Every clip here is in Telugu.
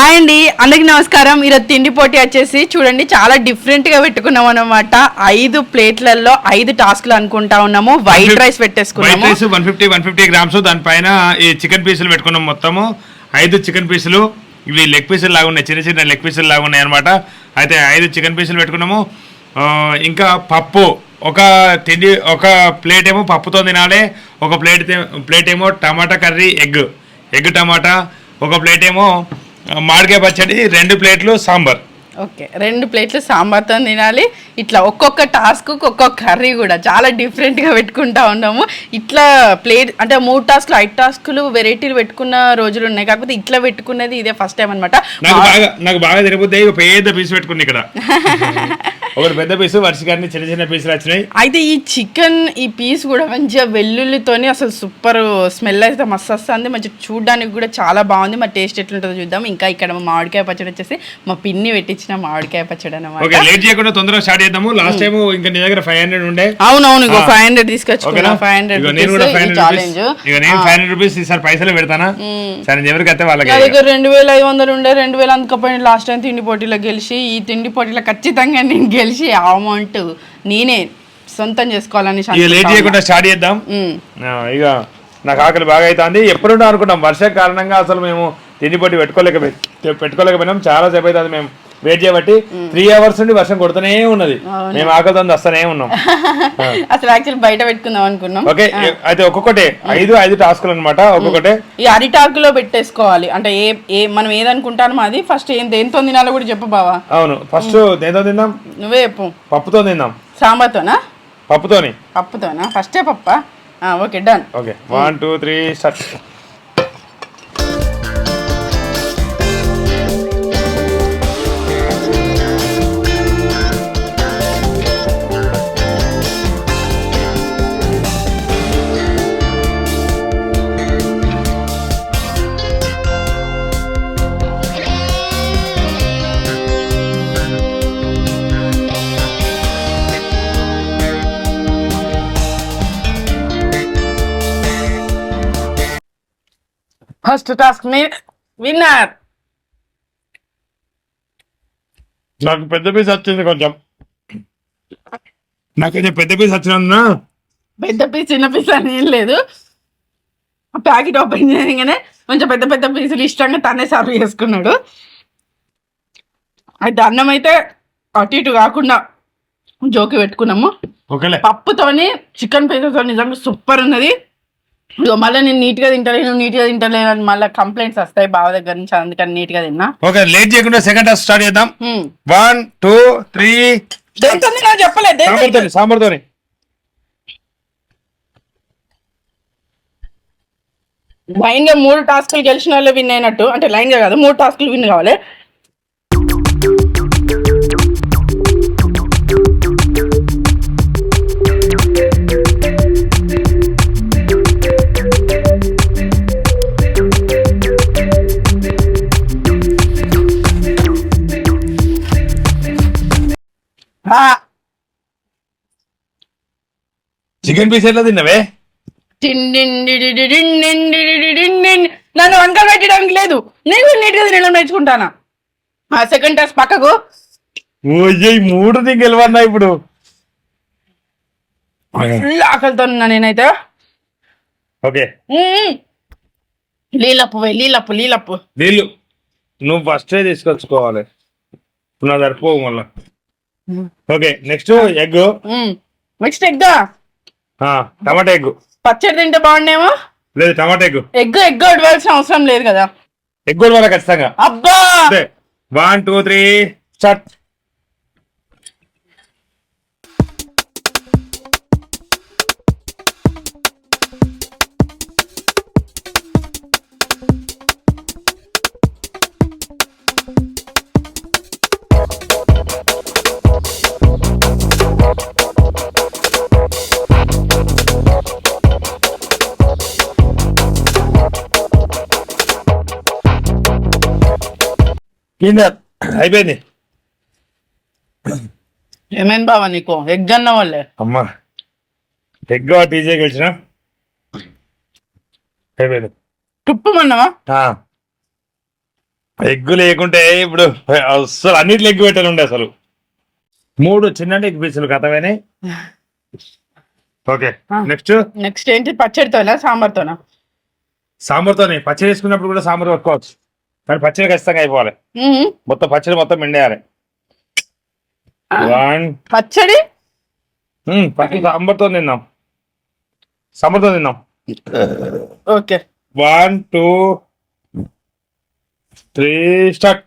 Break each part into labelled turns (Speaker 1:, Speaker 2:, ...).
Speaker 1: హాయ్ అండి అందరికి నమస్కారం. ఈరోజు తిండి పోటీ వచ్చేసి చూడండి చాలా డిఫరెంట్గా పెట్టుకున్నాం అనమాట ఐదు ప్లేట్లలో ఐదు టాస్క్లు అనుకుంటా ఉన్నాము. White rice పెట్టేసుకున్నాము.
Speaker 2: Rice one fifty one fifty grams దానిపైన ఈ చికెన్ పీసులు పెట్టుకున్నాం మొత్తము. ఐదు చికెన్ పీసులు ఇవి లెగ్ పీసులు లాగా ఉన్నాయి చిన్న చిన్న లెగ్ పీసులు లాగా ఉన్నాయి అనమాట అయితే ఐదు చికెన్ పీసులు పెట్టుకున్నాము. ఇంకా పప్పు. ఒక తిండి ఒక ప్లేట్ ఏమో పప్పుతో తినాలి. ఒక ప్లేట్ ప్లేట్ ఏమో tomato curry egg. Egg tomato. ఒక ప్లేట్ ఏమో మామిడికాయ పచ్చడి రెండు ప్లేట్లు సాంబార్.
Speaker 1: ఓకే రెండు ప్లేట్లు సాంబార్తో తినాలి. ఇట్లా ఒక్కొక్క టాస్క్ ఒక్కొక్క కర్రీ కూడా చాలా డిఫరెంట్గా పెట్టుకుంటా ఉన్నాము. ఇట్లా ప్లేట్ అంటే మూడు టాస్క్లు ఐదు టాస్కులు వెరైటీలు పెట్టుకున్న రోజులు ఉన్నాయి. కాకపోతే ఇట్లా పెట్టుకున్నది ఇదే ఫస్ట్ టైం అనమాట
Speaker 2: నాకు బాగా నాకు బాగా తినబుద్ది ఒక పెద్ద పీస్ పెట్టుకుంది ఇక్కడ. ఒకటి పెద్ద పీసు వర్షకాన్ని చిన్న చిన్న పీసులు వచ్చినాయి.
Speaker 1: అయితే ఈ చికెన్ ఈ పీస్ కూడా మంచిగా వెల్లుల్లితోని అసలు సూపర్ స్మెల్ అయితే మస్తు వస్తుంది. మంచిగా చూడడానికి కూడా చాలా బాగుంది. మా టేస్ట్ ఎట్లుంటుందో చూద్దాం. ఇంకా ఇక్కడ మా మామిడికాయ పచ్చడి వచ్చేసి మా పిన్ని పెట్టించిన మామిడికాయ పచ్చడి అనమాట
Speaker 2: ఓకే లేట్ చేయకుండా తొందరగా స్టార్ట్ చేద్దాము. లాస్ట్ టైం ఇంకా నీ దగ్గర ఫైవ్ హండ్రెడ్ ఉండే.
Speaker 1: అవునవును
Speaker 2: ఆ.
Speaker 1: ఫైవ్ హండ్రెడ్ తీసుకొచ్చుకున్నా. ఫైవ్ హండ్రెడ్
Speaker 2: నేను కూడా ఫైవ్
Speaker 1: ఛాలెంజ్
Speaker 2: ఇక నేను ఫైవ్ హండ్రెడ్ రూపీస్ ఈసారి పైసలు పెడతానా? సరే ఎవరికి అయితే వాళ్ళకి
Speaker 1: దగ్గర రెండు వేల ఐదు వందలు ఉండే రెండు వేలు అందుకపోయిన లాస్ట్ టైం తిండి పోటీలో గెలిచి ఈ తిండి పోటీలో ఖచ్చితంగా నేను గెలిచి ఆ అమౌంట్ నేనే సొంతం చేసుకోవాలని
Speaker 2: ఇక లేట్ చేయకుండా స్టార్ట్ చేద్దాం. ఆ, ఇక నాకు ఆకలి బాగా అవుతుంది ఎప్పుడుండో అనుకున్నాం. వర్ష కారణంగా అసలు మేము తిండి పొట్టి పెట్టుకోలేకపోయి పెట్టుకోలేకపోయినాం. చాలా సేపు అవుతుంది మేము. వెయిట్ చేయబట్టి త్రీ అవర్స్ నుండి వర్షం కొడుతూనే ఉన్నది. మేము ఆకలితో వస్తూనే ఉన్నాం.
Speaker 1: అసలు యాక్చువల్లీ బయట పెట్టుకుందాం అనుకున్నాం.
Speaker 2: ఓకే అయితే ఒక్కొక్కటే ఐదు ఐదు టాస్కులు అనమాట ఒక్కొక్కటే.
Speaker 1: ఈ అరిటాకులో పెట్టేసుకోవాలి. అంటే ఏ ఏ మనం ఏదనుకుంటామో అది ఫస్ట్ ఏం దేంతో తినాలో కూడా చెప్పు బావా.
Speaker 2: అవును ఫస్ట్ దేంతో తిందాం?
Speaker 1: నువ్వే చెప్పు.
Speaker 2: పప్పుతో తిందాం.
Speaker 1: సాంబార్తోనా?
Speaker 2: పప్పుతోని.
Speaker 1: పప్పుతోనా? ఫస్టే పప్పా? Okay done
Speaker 2: okay one two three start
Speaker 1: first task మీ విన్నర్.
Speaker 2: నాకు పెద్ద పీస్ వచ్చింది కొంచెం. నాకు కొంచెం పెద్ద పీస్ వచ్చినందున.
Speaker 1: పెద్ద పీస్ చిన్న పీస్ అని ఏం లేదు. ప్యాకెట్ ఓపెన్ చేయగానే కొంచెం పెద్ద పెద్ద పీసులు ఇష్టంగా తనే సర్వ్ చేసుకున్నాడు. అయితే అన్నం అయితే అటు ఇటు కాకుండా జోకి పెట్టుకున్నాము. పప్పుతోని చికెన్ పీసెస్తో నిజంగా సూపర్ ఉన్నది. మళ్ళీ నేను నీట్గా తింటలేను నీట్గా తింటలేను అని మళ్ళీ కంప్లైంట్స్ వస్తాయి బావ దగ్గర నుంచి అందుకని నీట్గా తిన్నా.
Speaker 2: ఓకే లేట్ చేయకుండా సెకండ్ టాస్క్ స్టార్ట్ చేద్దాం. వన్ టూ త్రీ
Speaker 1: దేంతో తిన్నా చెప్పలేదు
Speaker 2: సాంబార్తోని
Speaker 1: లైన్గా మూడు టాస్కులు గెలిచిన వాళ్ళు విన్ అయినట్టు. అంటే లైన్గా కాదు మూడు టాస్కులు విన్ కావాలి.
Speaker 2: చికెన్ పీస్ ఎట్లా తిన్నవే.
Speaker 1: నన్ను వంకలు పెట్టడానికి లేదు. నేను నీట్గా తినడం నేర్చుకుంటానా? ఆ సెకండ్ టాస్ పక్కకు.
Speaker 2: ఓయ్య మూడు దింగ్ గెలవన్నా ఇప్పుడు?
Speaker 1: ఫుల్ ఆకలితో ఉన్నా నేనైతే.
Speaker 2: ఓకే.
Speaker 1: లీలప్పు పోయి లీలప్పు లీలప్పు.
Speaker 2: నీళ్ళు నువ్వు ఫస్ట్ తీసుకొచ్చుకోవాలి. నా సరిపోవు మళ్ళా. Okay next egg
Speaker 1: next egg
Speaker 2: tomato egg
Speaker 1: పచ్చడి తింటే బాగుండేమో?
Speaker 2: లేదు టమాటా ఎగ్
Speaker 1: ఎగ్ ఎగ్ వడవలసిన అవసరం లేదు కదా.
Speaker 2: ఎగ్ కూడా ఖచ్చితంగా.
Speaker 1: అబ్బా!
Speaker 2: వన్ టూ త్రీ స్టార్ట్ కింద అయిపోయింది.
Speaker 1: ఏమైంది బావా నీకు? ఎగ్ అన్న వాళ్ళే
Speaker 2: అమ్మా ఎగ్ టీజే గెలిచిన? అయిపోయింది.
Speaker 1: తుప్పమన్నావా.
Speaker 2: ఎగ్గు లేకుంటే ఇప్పుడు అసలు అన్నిట్లో ఎగ్గు పెట్టాలి ఉండే అసలు. మూడు చిన్న ఎగ్ పీసులు కథమైనాయి. Okay next?
Speaker 1: నెక్స్ట్ ఏంటి? పచ్చడితోనా సాంబార్తోనా?
Speaker 2: సాంబార్తోనే. పచ్చడి వేసుకున్నప్పుడు కూడా సాంబార్ పట్టుకోవచ్చు. కానీ పచ్చడి ఖచ్చితంగా అయిపోవాలి. మొత్తం పచ్చడి మొత్తం మిండేయాలి. వన్
Speaker 1: పచ్చడి?
Speaker 2: పచ్చడి సాంబార్తో తిన్నాం. సాంబార్తో తిన్నాం.
Speaker 1: Okay.
Speaker 2: One two three start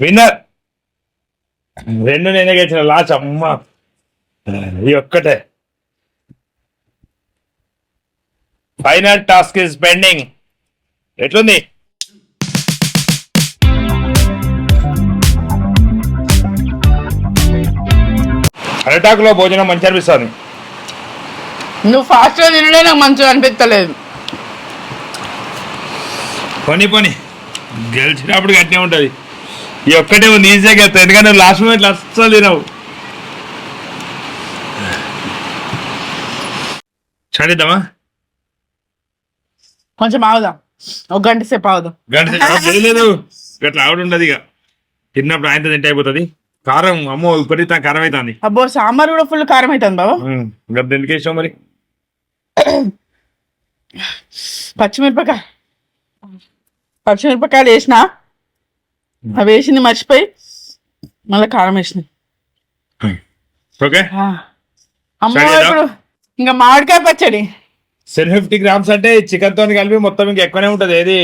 Speaker 2: winner. రెండు నేనే గెలిచిన లాస్ట్ అమ్మ. ఈ ఒక్కటే. ఫైనల్ టాస్క్ ఇస్ పెండింగ్ ఎట్లుంది? అరటాకులో భోజనం మంచి అనిపిస్తుంది.
Speaker 1: నువ్వు ఫాస్ట్గా తినడే నాకు మంచిగా అనిపించలేదు
Speaker 2: పోనీ పోనీ. గెలిచినప్పుడు గట్టినే ఉంటుంది. ఈ ఒక్కటే ఉంది ఈజీగా గెలుతా ఎందుకంటే లాస్ట్ మూమెంట్ అస్సలు తినవు. చదిద్దామా
Speaker 1: కొంచెం ఆగుదాం. ఒక గంట సేపు ఆగుదాం.
Speaker 2: గంట సేపు? లేదు గట్ల ఆవిడ ఉండదు ఇక. తిన్నప్పుడు ఆయనతో తింటే అయిపోతుంది. కారం అమ్మో విపరీతం కారం అవుతుంది
Speaker 1: అబ్బో సాంబార్ కూడా ఫుల్ కారం అవుతుంది బాబా.
Speaker 2: ఇంకా ఎందుకు ఇష్టం మరి?
Speaker 1: పచ్చిమిరపకాయ. పచ్చిమిరపకాయలు వేసిన అవి వేసింది మర్చిపోయి మళ్ళీ కారం వేసిన
Speaker 2: ఓకే?
Speaker 1: అమ్మో
Speaker 2: సరేనా?
Speaker 1: ఇప్పుడు ఇంకా మామిడికాయ పచ్చడి.
Speaker 2: సెవెన్ ఫిఫ్టీ గ్రామ్స్ అంటే చికెన్తో కలిపి మొత్తం ఇంకా ఎక్కువనే ఉంటది. ఏది?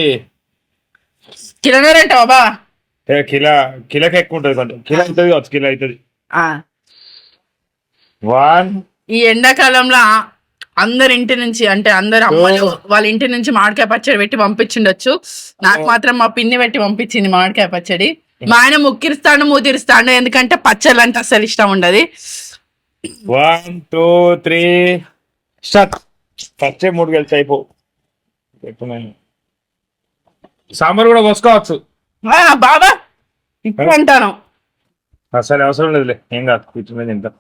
Speaker 1: కిలోనర్ అంటావా బా?
Speaker 2: ఏ, కిలో కిలోకి ఎక్కువ ఉంటుంది కొంచెం. కిలో అవుతుంది కావచ్చు కిలో అవుతుంది. వన్.
Speaker 1: ఈ ఎండాకాలంలో అందరి ఇంటి నుంచి అంటే అందరు అమ్మలు వాళ్ళ ఇంటి నుంచి మామిడికాయ పచ్చడి పెట్టి పంపించిండొచ్చు. నాకు మాత్రం మా పిన్ని పెట్టి పంపించింది మామిడికాయ పచ్చడి. మా ఆయన ముక్కిరిస్తాడు మూతిరిస్తాడు ఎందుకంటే పచ్చళ్ళు అంటే అసలు ఇష్టం ఉండదు.
Speaker 2: One two three. Start first మూడు అయిపో. సాంబార్ కూడా పోసుకోవచ్చు
Speaker 1: బాబా ఇప్పుడు అంటాను.
Speaker 2: అసలు అవసరం లేదులే. ఏం కాదు కూర్చుని తింటా.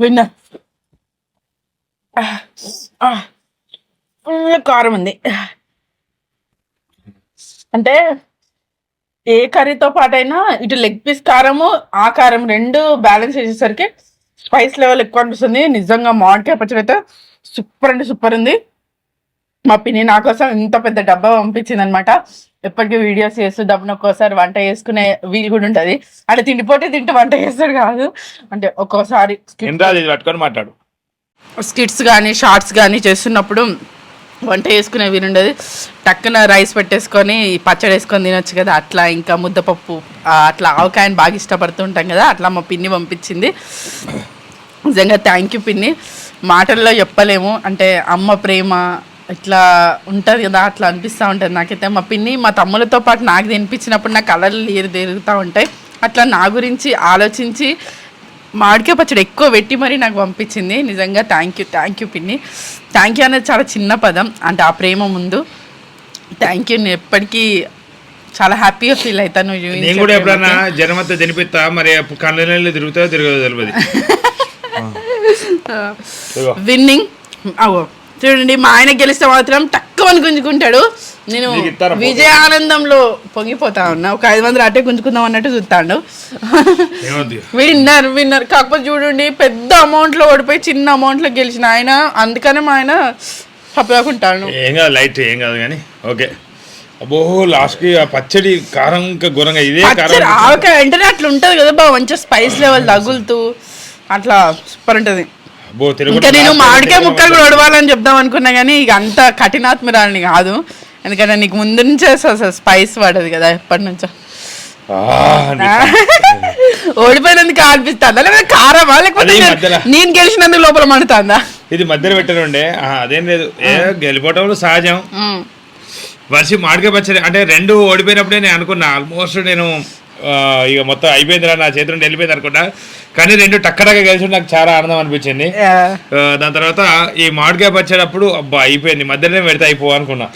Speaker 1: విన్నా ఆ, ఆ. ఫుల్ కారం ఉంది. అంటే ఏ కర్రీతో పాటైనా ఇటు లెగ్ పీస్ కారము ఆ కారం రెండు బ్యాలెన్స్ చేసేసరికి స్పైస్ లెవెల్ ఎక్కువ అనిపిస్తుంది. నిజంగా మామిడికాయ పచ్చడి అయితే సూపర్ అంటే సూపర్ ఉంది. మా పిన్ని నా కోసం ఇంత పెద్ద డబ్బా పంపించింది అనమాట ఎప్పటికీ వీడియోస్ చేస్తూ డబ్బున ఒక్కోసారి వంట చేసుకునే వీలు కూడా ఉంటది. అంటే తిండిపోతే తింటే వంట చేస్తాడు కాదు. అంటే ఒక్కోసారి
Speaker 2: పట్టుకొని మాట్లాడు.
Speaker 1: స్కిట్స్ కానీ షార్ట్స్ కానీ చేస్తున్నప్పుడు వంట చేసుకునే వీలుండదు టక్కున రైస్ పెట్టేసుకొని పచ్చడి వేసుకొని తినొచ్చు కదా. అట్లా ఇంకా ముద్దపప్పు అట్లా ఆవకాయని బాగా ఇష్టపడుతూ ఉంటాం కదా. అట్లా మా పిన్ని పంపించింది. నిజంగా థ్యాంక్ యూ పిన్ని. మాటల్లో చెప్పలేము. అంటే అమ్మ ప్రేమ ఇట్లా ఉంటుంది కదా అట్లా అనిపిస్తూ ఉంటుంది. నాకైతే మా పిన్ని మా తమ్ములతో పాటు నాకు తినిపించినప్పుడు నా కళలు నీరు తిరుగుతూ ఉంటాయి. అట్లా నా గురించి ఆలోచించి మామిడికాయ పచ్చడి ఎక్కువ పెట్టి మరీ నాకు పంపించింది. నిజంగా థ్యాంక్ యూ థ్యాంక్ యూ పిన్ని. థ్యాంక్ యూ అనేది చాలా చిన్న పదం అంటే ఆ ప్రేమ ముందు. థ్యాంక్ యూ నేను ఎప్పటికీ చాలా హ్యాపీగా ఫీల్ అవుతాను.
Speaker 2: నేను కూడా. ఎప్పుడన్నా జనమంతా తినిపిస్తా మరి కళ్ళు నీళ్ళు తిరుగుతాయో తిరగదో తెలియదు.
Speaker 1: విన్నింగ్ అవో చూడండి మా ఆయన గెలిస్తే మాత్రం తక్కువ గుంజుకుంటాడు. నేను? విజయ ఆనందంలో పొంగిపోతా ఉన్నా. ఒక ఐదు మంది అటే గుంజుకుందాం అన్నట్టు చూస్తాడు. Winner winner. కాకపోతే చూడండి పెద్ద అమౌంట్లో ఓడిపోయి చిన్న అమౌంట్లో గెలిచిన ఆయన అందుకనే మా ఆయన తప్పకుంటాను
Speaker 2: ఏం కాదు లైట్ ఏం కాదు కానీ ఓకే. అబ్బో లాస్ట్కి ఆ పచ్చడి కారం ఇంకా ఘోరంగా ఇదే కారం
Speaker 1: ఆవకాయ వెంటనే అట్లా ఉంటది కదా బాగా మంచిగా స్పైస్ లెవెల్ తగులుతూ అట్లా సూపర్ ఉంటది. ఇంకా నేను మామిడికాయ ముక్కలు కూడా ఒడవాలని చెప్దాం అనుకున్నా కానీ ఇక అంత కఠినాత్మరాలని కాదు. ఎందుకంటే నీకు ముందు నుంచే స్పైస్ పడదు కదా ఎప్పటి నుంచో. ఓడిపోయినందుకు అనిపిస్తుందా లేదా కారమా? లేకపోతే నేను- గెలిచినందుకు లోపల మండుతుందా?
Speaker 2: ఇది మధ్యలో పెట్టనుండే. అదేం లేదు. ఏ గెలిపోవటం సహజం. వర్షి మామిడికాయ పచ్చడి అంటే రెండు ఓడిపోయినప్పుడే నేను అనుకున్నా. ఆల్మోస్ట్ నేను ఇక మొత్తం అయిపోయిందిరా నా చేతి నుండి వెళ్ళిపోయింది అనుకున్నా కానీ రెండు టక్కడగా కలిసి నాకు చాలా ఆనందం అనిపించింది. దాని తర్వాత ఈ మామిడికాయ పచ్చేటప్పుడు అబ్బా అయిపోయింది. మధ్యలోనే పెడితే అయిపో అనుకున్నా.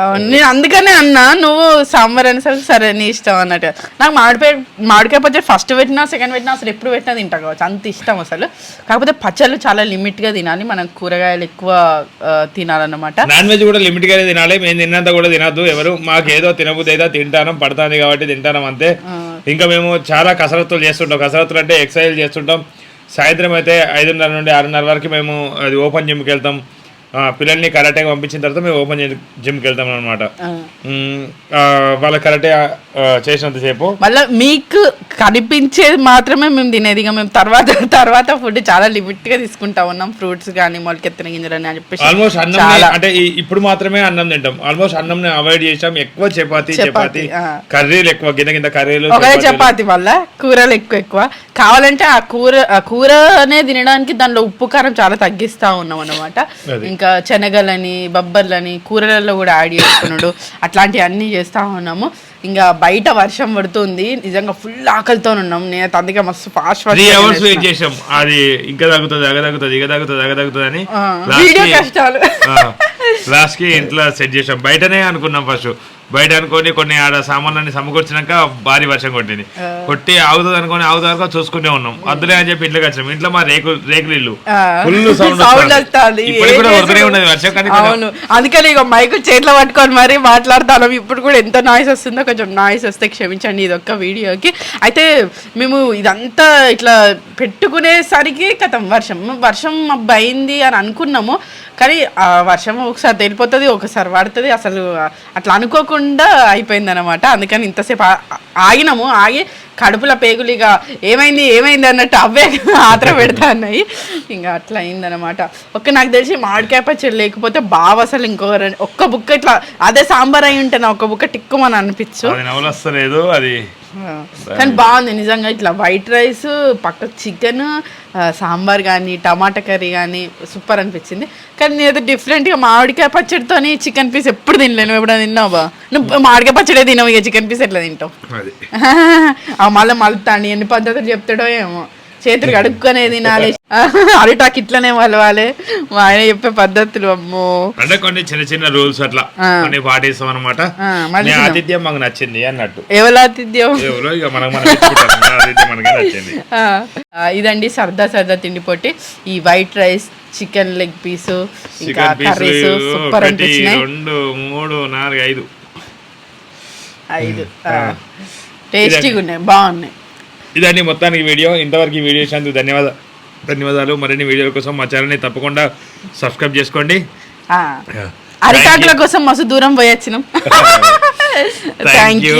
Speaker 1: అవును, నేను అందుకనే అన్నా నువ్వు సాంబార్ అనేసరికి సరే నీ ఇష్టం అన్నట్టు. నాకు మామిడికాయ మామిడికాయ పచ్చడి ఫస్ట్ పెట్టినా సెకండ్ పెట్టినా అసలు ఎప్పుడు పెట్టినా తింటా కావచ్చు. అంత ఇష్టం అసలు. కాకపోతే పచ్చళ్ళు చాలా లిమిట్గా తినాలి. మనం కూరగాయలు ఎక్కువ తినాలన్నమాట.
Speaker 2: నాన్ వెజ్ కూడా లిమిట్ గానే తినాలి. మేము తిన్నంత కూడా తినద్దు ఎవరు. మాకు ఏదో తినబుద్ధి ఏదో తింటానం పడుతుంది కాబట్టి తింటానం అంతే. ఇంకా మేము చాలా కసరత్తులు చేస్తుంటాం. కసరత్తులు అంటే ఎక్సర్సైజ్ చేస్తుంటాం. సాయంత్రం అయితే ఐదున్నర నుండి ఆరున్నర వరకు మేము అది ఓపెన్ జిమ్కి వెళ్తాం. పిల్లల్ని కరాటేకి పంపించిన తర్వాత మేము ఓపెన్ జిమ్కి వెళ్తాం అనమాట వాళ్ళ కరాటే చేసినంతసేపు.
Speaker 1: మళ్ళీ మీకు కనిపించేది మాత్రమే మేము తినేది. ఇక మేము తర్వాత తర్వాత ఫుడ్ చాలా లిమిట్గా తీసుకుంటా ఉన్నాం. ఫ్రూట్స్ కానీ మొలకెత్తిన గింజలు అని చెప్పేసి
Speaker 2: ఆల్మోస్ట్ అన్నం అంటే ఇప్పుడు మాత్రమే అన్నం తింటాం. ఆల్మోస్ట్ అన్నం అవాయిడ్ చేసాం. ఎక్కువ చపాతి
Speaker 1: చపాతీ.
Speaker 2: కర్రీలు ఎక్కువ కింద కింద కర్రీలు.
Speaker 1: చపాతి వల్ల కూరలు ఎక్కువ ఎక్కువ. కావాలంటే ఆ కూర ఆ కూరనే తినడానికి దానిలో ఉప్పు కారం చాలా తగ్గిస్తా ఉన్నాం అన్నమాట.
Speaker 2: అది.
Speaker 1: ఇంకా శనగలని బొబ్బర్లని కూరలలో కూడా యాడ్ చేసుకున్నాడు. అట్లాంటివి అన్నీ చేస్తా ఉన్నాము. ఇంకా బయట వర్షం పడుతుంది. నిజంగా ఫుల్ ఆకలితో ఉన్నాం. నేను అందుకే మస్తు ఫాస్ట్
Speaker 2: త్రీ అవర్స్ వెయిట్ చేసాం అది ఇంకా తగ్గుతుంది అగ తగ్గుతుంది ఇక తగ్గుతుంది అగ తగ్గుతుంది అని
Speaker 1: వీడియో కష్టాలు.
Speaker 2: ఆ, లాస్ట్కి ఇంట్లో సెట్ చేసాం బయటనే అనుకున్నాం ఫస్ట్ బయట అనుకొని కొన్ని ఆడ సామాన్లన్నీ సమకూర్చినాక భారీ వర్షం కొట్టింది. కొట్టి ఆగుతుంది అనుకొని ఆగుతుంది అనుకో చూసుకుంటే ఉన్నాం. అద్దులే అని చెప్పి ఇంట్లోకి వచ్చాం ఇంట్లో మా రేకులు రేకులు ఇల్లు. ఫుల్ సౌండ్
Speaker 1: సౌండ్ వస్తుంది.
Speaker 2: ఇప్పుడు కూడా ఉరకనే ఉన్నది. వర్షం కానీ కొంచెం-
Speaker 1: అవును. అందుకని ఇక మైక్ చేతిలో పట్టుకొని మరి మాట్లాడతాను. ఇప్పుడు కూడా ఎంత నాయిస్ వస్తుందో కొంచెం నాయిస్ వస్తే క్షమించండి ఇది ఒక్క వీడియోకి. అయితే మేము ఇదంతా ఇట్లా పెట్టుకునేసరికి కథం వర్షం. వర్షం అయింది అని అనుకున్నాము. కానీ ఆ వర్షం ఒకసారి తెలిపోతుంది ఒకసారి పడుతుంది అసలు అట్లా అనుకోకుండా అయిపోయింది అనమాట అందుకని ఇంతసేపు ఆగినాము. ఆగి కడుపుల పేగులు ఇక ఏమైంది ఏమైంది అన్నట్టు అవే ఆత్ర పెడతా అన్నాయి. ఇంకా అట్లా అయిందనమాట ఒక్క నాకు తెలిసి మామిడికాయ పచ్చడి లేకపోతే బాగా అసలు ఇంకో ఒక్క బుక్క ఇట్లా అదే సాంబార్ అయి ఉంటే నా ఒక్క బుక్క టిక్కుమని అనిపించు.
Speaker 2: అది
Speaker 1: కానీ బాగుంది. నిజంగా ఇట్లా వైట్ రైస్ పక్క చికెన్ సాంబార్ కానీ టమాటా కర్రీ కానీ సూపర్ అనిపించింది. కానీ నేను డిఫరెంట్గా మామిడికాయ పచ్చడితోని చికెన్ పీస్ ఎప్పుడు తినలేను. ఎప్పుడైనా తిన్నావా నువ్వు మామిడికాయ పచ్చడే తినవు. ఇక చికెన్ పీస్ ఎట్లా తింటావు? ఆ మళ్ళీ మలుతాండి ఎన్ని పద్ధతులు చెప్తాడో ఏమో. చేతులు కడుక్కునే తినాలి. అరిటాక్ ఇట్లనే మలవాలి. మా ఆయన చెప్పే పద్ధతులు అమ్మో.
Speaker 2: అంటే కొన్ని చిన్న చిన్న రూల్స్ అట్లా. కొన్ని పాటిస్తాం అనమాట. ఆతిథ్యం మాకు నచ్చింది అన్నట్టు.
Speaker 1: ఎవరు ఆతిథ్యం
Speaker 2: ఎవరో ఇక మనం మనకే నచ్చింది.
Speaker 1: ఇదండి సరదా సరదా తిండి పొట్టి ఈ white rice chicken leg piece ఇంకా కర్రీస్ సూపర్ అనిపించినాయి.
Speaker 2: రెండు మూడు నాలుగు ఐదు.
Speaker 1: ఐదు. టేస్టీగా ఉన్నాయి. బాగున్నాయి.
Speaker 2: ఇదండి మొత్తానికి వీడియో. ఇంతవరకు ఈ వీడియో ఇచ్చినందుకు ధన్యవాదాలు ధన్యవాదాలు. మరిన్ని వీడియోల కోసం మా ఛానల్ని తప్పకుండా సబ్స్క్రైబ్ చేసుకోండి.
Speaker 1: ఆ, అరిటాకుల కోసం మస్తు దూరం పోయి వచ్చినాం
Speaker 2: Thank
Speaker 1: thank. You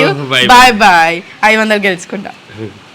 Speaker 1: bye bye ఐదు వందలు గెలుచుకుంటా.